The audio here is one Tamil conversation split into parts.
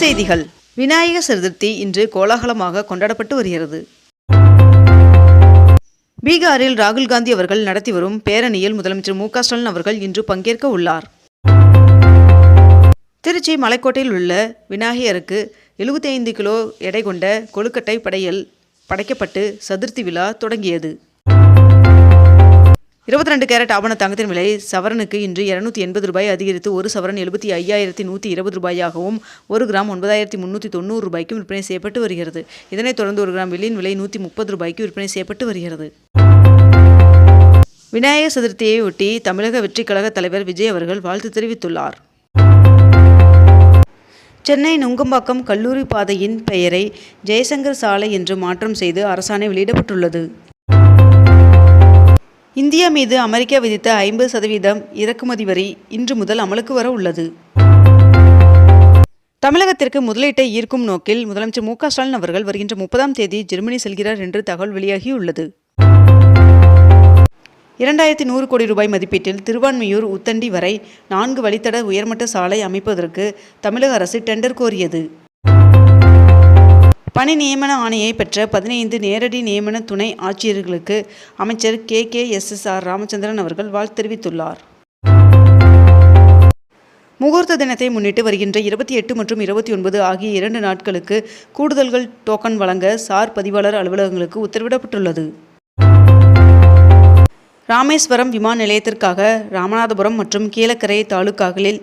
செய்திகள். விநாயகர் சதுர்த்தி இன்று கோலாகலமாக கொண்டாடப்பட்டு வருகிறது. பீகாரில் ராகுல் காந்தி அவர்கள் நடத்தி வரும் பேரணியில் முதலமைச்சர் மு ஸ்டாலின் அவர்கள் இன்று பங்கேற்க உள்ளார். திருச்சி மலைக்கோட்டையில் உள்ள விநாயகருக்கு 75 கிலோ எடை கொண்ட கொழுக்கட்டை படையல் படைக்கப்பட்டு சதுர்த்தி விழா தொடங்கியது. இருபத்தி ரெண்டு கேரட் ஆபண தங்கத்தின் விலை சவரனுக்கு இன்று இருநூத்தி எண்பது ரூபாய் அதிகரித்து ஒரு சவரன் எழுபத்தி ஐயாயிரத்தி நூற்றி இருபது ரூபாயாகவும் ஒரு கிராம் ஒன்பதாயிரத்தி முந்நூற்றி தொண்ணூறு ரூபாய்க்கும் விற்பனை செய்யப்பட்டு வருகிறது. இதனைத் தொடர்ந்து ஒரு கிராம் வெள்ளியின் விலை நூற்றி முப்பது ரூபாய்க்கு விற்பனை செய்யப்பட்டு வருகிறது. விநாயகர் சதுர்த்தியை ஒட்டி தமிழக வெற்றிக் கழக தலைவர் விஜய் அவர்கள் வாழ்த்து தெரிவித்துள்ளார். சென்னை நுங்கம்பாக்கம் கல்லூரி பாதையின் பெயரை ஜெயசங்கர் சாலை என்று மாற்றம் செய்து அரசாணை வெளியிடப்பட்டுள்ளது. இந்தியா மீது அமெரிக்கா விதித்த ஐம்பது சதவீதம் இறக்குமதி வரி இன்று முதல் அமலுக்கு வர உள்ளது. தமிழகத்திற்கு முதலீட்டை ஈர்க்கும் நோக்கில் முதலமைச்சர் மு ஸ்டாலின் அவர்கள் வருகின்ற முப்பதாம் தேதி ஜெர்மனி செல்கிறார் என்று தகவல் வெளியாகியுள்ளது. இரண்டாயிரத்தி நூறு கோடி ரூபாய் மதிப்பீட்டில் திருவான்மையூர் உத்தண்டி வரை நான்கு வழித்தட உயர்மட்ட சாலை அமைப்பதற்கு தமிழக அரசு டெண்டர் கோரியது. பணி நியமன ஆணையை பெற்ற பதினைந்து நேரடி நியமன துணை ஆட்சியர்களுக்கு அமைச்சர் K. K. S. S. R. Ramachandran அவர்கள் வாழ்த்து தெரிவித்துள்ளார். முகூர்த்த தினத்தை முன்னிட்டு வருகின்ற இருபத்தி எட்டு மற்றும் இருபத்தி ஒன்பது ஆகிய இரண்டு நாட்களுக்கு கூடுதல்கள் டோக்கன் வழங்க சார் பதிவாளர் அலுவலகங்களுக்கு உத்தரவிடப்பட்டுள்ளது. ராமேஸ்வரம் விமான நிலையத்திற்காக ராமநாதபுரம் மற்றும் கீழக்கரை தாலுக்காக்களில்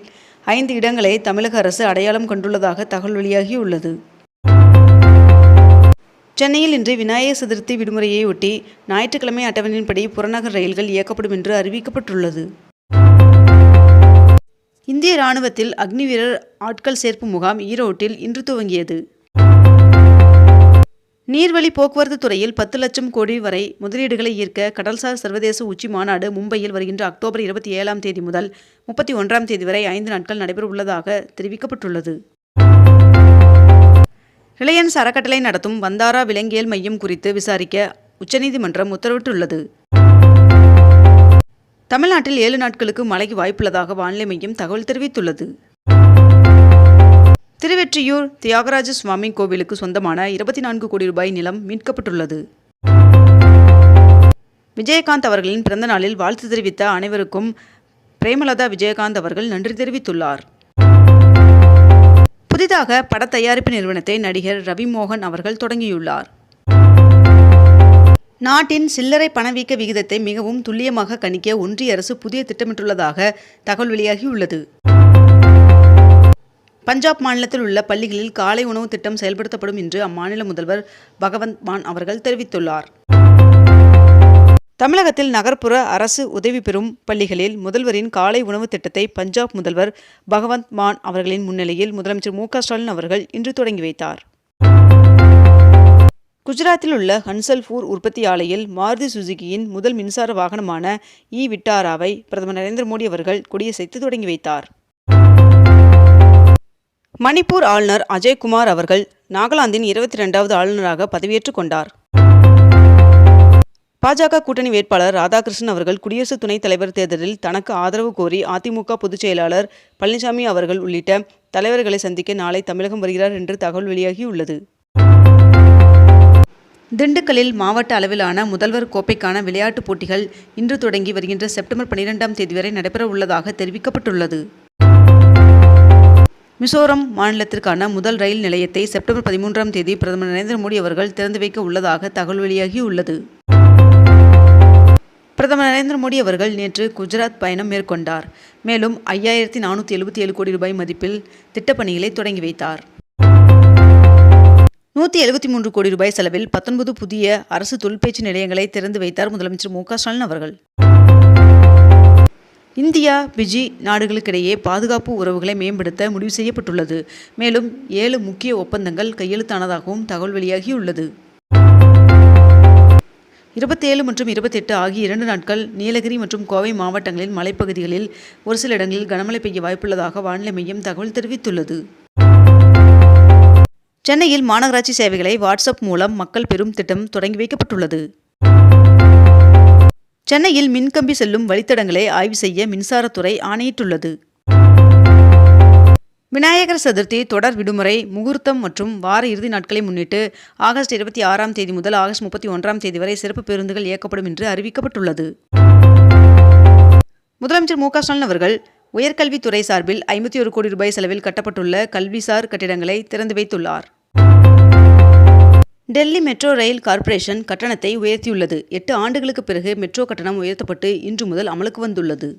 ஐந்து இடங்களை தமிழக அரசு அடையாளம் கண்டுள்ளதாக தகவல் வெளியாகியுள்ளது. சென்னையில் இன்று விநாயகர் சதுர்த்தி விடுமுறையை ஒட்டி ஞாயிற்றுக்கிழமை அட்டவணையின்படி புறநகர் ரயில்கள் இயக்கப்படும் என்று அறிவிக்கப்பட்டுள்ளது. இந்திய ராணுவத்தில் அக்னி வீரர் ஆட்கள் சேர்ப்பு முகாம் ஈரோட்டில் இன்று துவங்கியது. நீர்வழி போக்குவரத்து துறையில் பத்து லட்சம் கோடி வரை முதலீடுகளை ஈர்க்க கடல்சார் சர்வதேச உச்சி மாநாடு மும்பையில் வருகின்ற அக்டோபர் இருபத்தி ஏழாம் தேதி முதல் முப்பத்தி ஒன்றாம் தேதி வரை ஐந்து நாட்கள் நடைபெற உள்ளதாக தெரிவிக்கப்பட்டுள்ளது. ரிலையன்ஸ் அறக்கட்டளை நடத்தும் வந்தாரா விலங்கியல் மையம் குறித்து விசாரிக்க உச்சநீதிமன்றம் உத்தரவிட்டுள்ளது. தமிழ்நாட்டில் ஏழு நாட்களுக்கு மழைக்கு வாய்ப்புள்ளதாக வானிலை மையம் தகவல் தெரிவித்துள்ளது. திருவெற்றியூர் தியாகராஜ சுவாமி கோவிலுக்கு சொந்தமான இருபத்தி நான்கு கோடி ரூபாய் நிலம் மீட்கப்பட்டுள்ளது. விஜயகாந்த் அவர்களின் பிறந்த நாளில் வாழ்த்து தெரிவித்த அனைவருக்கும் பிரேமலதா விஜயகாந்த் அவர்கள் நன்றி தெரிவித்துள்ளார். புதிதாக பட தயாரிப்பு நிறுவனத்தை நடிகர் ரவி மோகன் அவர்கள் தொடங்கியுள்ளார். நாட்டின் சில்லறை பணவீக்க விகிதத்தை மிகவும் துல்லியமாக கணிக்க ஒன்றிய அரசு புதிய திட்டமிட்டுள்ளதாக தகவல் வெளியாகியுள்ளது. பஞ்சாப் மாநிலத்தில் உள்ள பள்ளிகளில் காலை உணவு திட்டம் செயல்படுத்தப்படும் என்று அம்மாநில முதல்வர் பகவந்த் மான் அவர்கள் தெரிவித்துள்ளார். தமிழகத்தில் நகர்ப்புற அரசு உதவி பெறும் பள்ளிகளில் முதல்வரின் காலை உணவு திட்டத்தை பஞ்சாப் முதல்வர் பகவந்த் மான் அவர்களின் முன்னிலையில் முதலமைச்சர் மு ஸ்டாலின் அவர்கள் இன்று தொடங்கி வைத்தார். குஜராத்தில் உள்ள ஹன்சல்பூர் உற்பத்தி ஆலையில் மாருதி சுசுகியின் முதல் மின்சார வாகனமான இ விட்டாராவை பிரதமர் நரேந்திர மோடி அவர்கள் கொடியசைத்து தொடங்கி வைத்தார். மணிப்பூர் ஆளுநர் அஜய்குமார் அவர்கள் நாகாலாந்தின் இருபத்தி ரெண்டாவது ஆளுநராக பதவியேற்றுக் கொண்டார். பாஜக கூட்டணி வேட்பாளர் ராதாகிருஷ்ணன் அவர்கள் குடியரசு துணைத் தலைவர் தேர்தலில் தனக்கு ஆதரவு கோரி அதிமுக பொதுச் செயலாளர் பழனிசாமி அவர்கள் உள்ளிட்ட தலைவர்களை சந்திக்க நாளை தமிழகம் வருகிறார் என்று தகவல் வெளியாகியுள்ளது. திண்டுக்கல்லில் மாவட்ட அளவிலான முதல்வர் கோப்பைக்கான விளையாட்டுப் போட்டிகள் இன்று தொடங்கி வருகின்ற செப்டம்பர் பனிரெண்டாம் தேதி வரை நடைபெற உள்ளதாக தெரிவிக்கப்பட்டுள்ளது. மிசோரம் மாநிலத்திற்கான முதல் ரயில் நிலையத்தை செப்டம்பர் பதிமூன்றாம் தேதி பிரதமர் நரேந்திர மோடி அவர்கள் திறந்து வைக்க உள்ளதாக தகவல் வெளியாகியுள்ளது. பிரதமர் நரேந்திர மோடி அவர்கள் நேற்று குஜராத் பயணம் மேற்கொண்டார். மேலும் ஐயாயிரத்தி நானூற்றி எழுபத்தி ஏழு கோடி ரூபாய் மதிப்பில் திட்டப்பணிகளை தொடங்கி வைத்தார். நூற்றி எழுபத்தி மூன்று கோடி ரூபாய் செலவில் பத்தொன்பது புதிய அரசு தொழிற்பயிற்சி நிலையங்களை திறந்து வைத்தார் முதலமைச்சர் மு க ஸ்டாலின் அவர்கள். இந்தியா பிஜி நாடுகளுக்கிடையே பாதுகாப்பு உறவுகளை மேம்படுத்த முடிவு செய்யப்பட்டுள்ளது. மேலும் ஏழு முக்கிய ஒப்பந்தங்கள் கையெழுத்தானதாகவும் தகவல் வெளியாகியுள்ளது. இருபத்தேழு மற்றும் இருபத்தெட்டு ஆகிய இரண்டு நாட்கள் நீலகிரி மற்றும் கோவை மாவட்டங்களின் மலைப்பகுதிகளில் ஒரு சில இடங்களில் கனமழை பெய்ய வாய்ப்புள்ளதாக வானிலை மையம் தகவல் தெரிவித்துள்ளது. சென்னையில் மாநகராட்சி சேவைகளை வாட்ஸ்அப் மூலம் மக்கள் பெறும் திட்டம் தொடங்கி வைக்கப்பட்டுள்ளது. சென்னையில் மின்கம்பி செல்லும் வழித்தடங்களை ஆய்வு செய்ய மின்சாரத்துறை ஆணையிட்டுள்ளது. விநாயகர் சதுர்த்தி தொடர் விடுமுறை முகூர்த்தம் மற்றும் வார இறுதி நாட்களை முன்னிட்டு ஆகஸ்ட் இருபத்தி ஆறாம் தேதி முதல் ஆகஸ்ட் முப்பத்தி ஒன்றாம் தேதி வரை சிறப்பு பேருந்துகள் இயக்கப்படும் என்று அறிவிக்கப்பட்டுள்ளது. முதலமைச்சர் மு க ஸ்டாலின் அவர்கள் உயர்கல்வித்துறை சார்பில் ஐம்பத்தி ஒரு கோடி ரூபாய் செலவில் கட்டப்பட்டுள்ள கல்விசார் கட்டிடங்களை திறந்து வைத்துள்ளார். டெல்லி மெட்ரோ ரயில் கார்ப்பரேஷன் கட்டணத்தை உயர்த்தியுள்ளது. எட்டு ஆண்டுகளுக்கு பிறகு மெட்ரோ கட்டணம் உயர்த்தப்பட்டு இன்று முதல் அமலுக்கு வந்துள்ளது.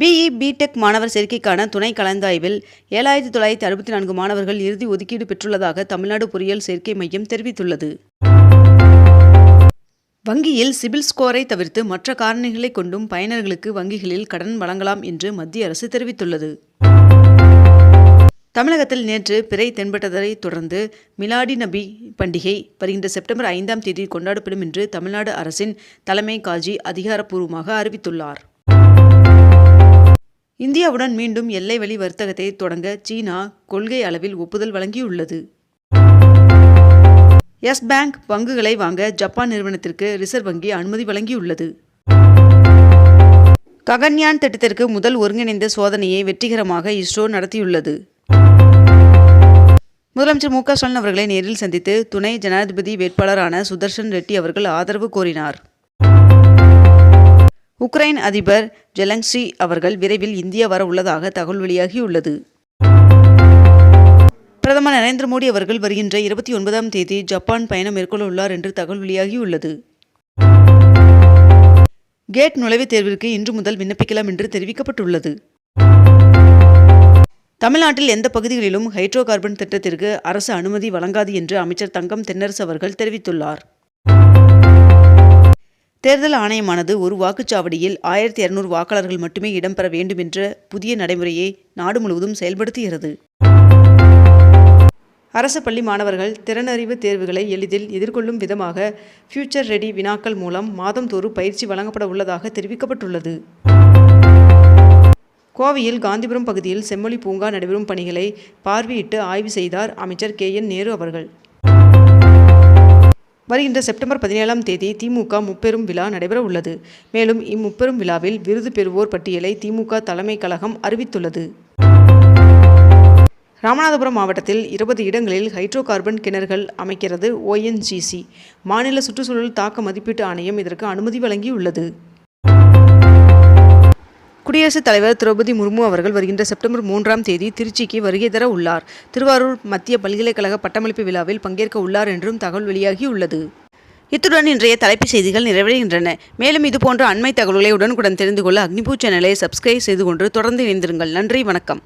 பிஇ பிடெக் மாணவர் சேர்க்கைக்கான துணை கலந்தாய்வில் ஏழாயிரத்தி தொள்ளாயிரத்தி அறுபத்தி நான்கு மாணவர்கள் இறுதி ஒதுக்கீடு பெற்றுள்ளதாக தமிழ்நாடு பொறியியல் சேர்க்கை மையம் தெரிவித்துள்ளது. வங்கியில் சிபில் ஸ்கோரை தவிர்த்து மற்ற காரணிகளை கொண்டும் பயனர்களுக்கு வங்கிகளில் கடன் வழங்கலாம் என்று மத்திய அரசு தெரிவித்துள்ளது. தமிழகத்தில் நேற்று பிறை தென்பட்டதை தொடர்ந்து மிலாடி நபி பண்டிகை வருகின்ற செப்டம்பர் ஐந்தாம் தேதி கொண்டாடப்படும் என்று தமிழ்நாடு அரசின் தலைமை காஜி அதிகாரப்பூர்வமாக அறிவித்துள்ளார். இந்தியாவுடன் மீண்டும் எல்லை வழி வர்த்தகத்தை தொடங்க சீனா கொள்கை அளவில் ஒப்புதல் வழங்கியுள்ளது. எஸ் பேங்க் பங்குகளை வாங்க ஜப்பான் நிறுவனத்திற்கு ரிசர்வ் வங்கி அனுமதி வழங்கியுள்ளது. ககன்யான் திட்டத்திற்கு முதல் ஒருங்கிணைந்த சோதனையை வெற்றிகரமாக இஸ்ரோ நடத்தியுள்ளது. முதலமைச்சர் மு க ஸ்டாலின் அவர்களை நேரில் சந்தித்து துணை ஜனாதிபதி வேட்பாளரான சுதர்ஷன் ரெட்டி அவர்கள் ஆதரவு கோரினார். உக்ரைன் அதிபர் ஜெலங்ஸி அவர்கள் விரைவில் இந்தியா வர உள்ளதாக தகவல் வெளியாகியுள்ளது. பிரதமர் நரேந்திர மோடி அவர்கள் வருகின்ற இருபத்தி ஒன்பதாம் தேதி ஜப்பான் பயணம் மேற்கொள்ள உள்ளார் என்று தகவல் வெளியாகியுள்ளது. கேட் நுழைவுத் தேர்விற்கு இன்று முதல் விண்ணப்பிக்கலாம் என்று தெரிவிக்கப்பட்டுள்ளது. தமிழ்நாட்டில் எந்த பகுதிகளிலும் ஹைட்ரோ கார்பன் திட்டத்திற்கு அரசு அனுமதி வழங்காது என்று அமைச்சர் தங்கம் தென்னரசு அவர்கள் தெரிவித்துள்ளார். தேர்தல் ஆணையமானது ஒரு வாக்குச்சாவடியில் ஆயிரத்தி இருநூறு வாக்காளர்கள் மட்டுமே இடம்பெற வேண்டும் என்ற புதிய நடைமுறையை நாடு முழுவதும் செயல்படுத்துகிறது. அரசு பள்ளி மாணவர்கள் திறனறிவு தேர்வுகளை எளிதில் எதிர்கொள்ளும் விதமாக ஃபியூச்சர் ரெடி வினாக்கள் மூலம் மாதந்தோறும் பயிற்சி வழங்கப்பட உள்ளதாக தெரிவிக்கப்பட்டுள்ளது. கோவையில் காந்திபுரம் பகுதியில் செம்மொழி பூங்கா நடைபெறும் பணிகளை பார்வையிட்டு ஆய்வு செய்தார் அமைச்சர் கே என் நேரு அவர்கள். வருகின்ற செப்டம்பர் பதினேழாம் தேதி திமுக முப்பெரும் விழா நடைபெற உள்ளது. மேலும் இம்முப்பெரும் விழாவில் விருது பெறுவோர் பட்டியலை திமுக தலைமை கழகம் அறிவித்துள்ளது. ராமநாதபுரம் மாவட்டத்தில் இருபது இடங்களில் ஹைட்ரோ கார்பன் கிணறுகள் அமைக்கிறது ஓஎன்ஜிசி மாநில சுற்றுச்சூழல் தாக்க மதிப்பீட்டு ஆணையம் இதற்கு அனுமதி வழங்கியுள்ளது. குடியரசுத் தலைவர் திரௌபதி முர்மு அவர்கள் வருகின்ற செப்டம்பர் மூன்றாம் தேதி திருச்சிக்கு வருகை தர உள்ளார். திருவாரூர் மத்திய பல்கலைக்கழக பட்டமளிப்பு விழாவில் பங்கேற்க உள்ளார் என்றும் தகவல் வெளியாகியுள்ளது இத்துடன் இன்றைய தலைப்புச் செய்திகள் நிறைவடைகின்றன. மேலும் இதுபோன்ற அண்மை தகவல்களை உடனுக்குடன் தெரிந்து கொள்ள அக்னிபூ சேனலை சப்ஸ்கிரைப் செய்து கொண்டு தொடர்ந்து இணைந்திருங்கள். நன்றி வணக்கம்.